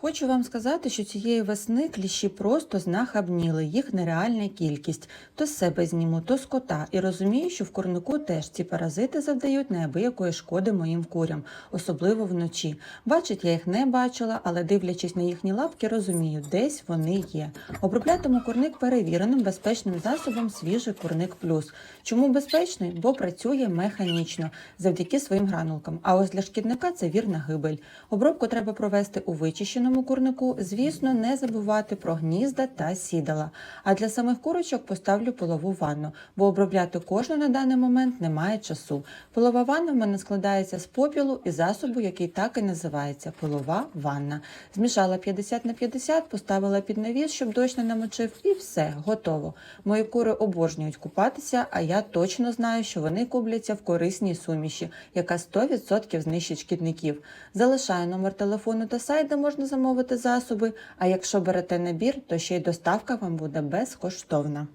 Хочу вам сказати, що цієї весни кліщі просто знахабніли, їх нереальна кількість. То з себе зніму, то з кота. І розумію, що в курнику теж ці паразити завдають неабиякої шкоди моїм курям, особливо вночі. Бачить, я їх не бачила, але дивлячись на їхні лапки, розумію, десь вони є. Оброблятиму курник перевіреним безпечним засобом свіжий курник плюс. Чому безпечний? Бо працює механічно завдяки своїм гранулкам. А ось для шкідника це вірна гибель. Обробку треба провести у вичищеному курнику. Звісно, не забувати про гнізда та сідала. А для самих курочок поставлю пилову ванну, бо обробляти кожну на даний момент немає часу. Пилова ванна в мене складається з попілу і засобу, який так і називається пилова ванна. Змішала 50 на 50, поставила під навіс, щоб дощ не намочив, і все, готово. Мої кури обожнюють купатися, а я точно знаю, що вони купляться в корисній суміші, яка 100% знищить шкідників. Залишаю номер телефону та сайт, де можна замовити засоби. А якщо берете набір, то ще й доставка вам буде безкоштовна.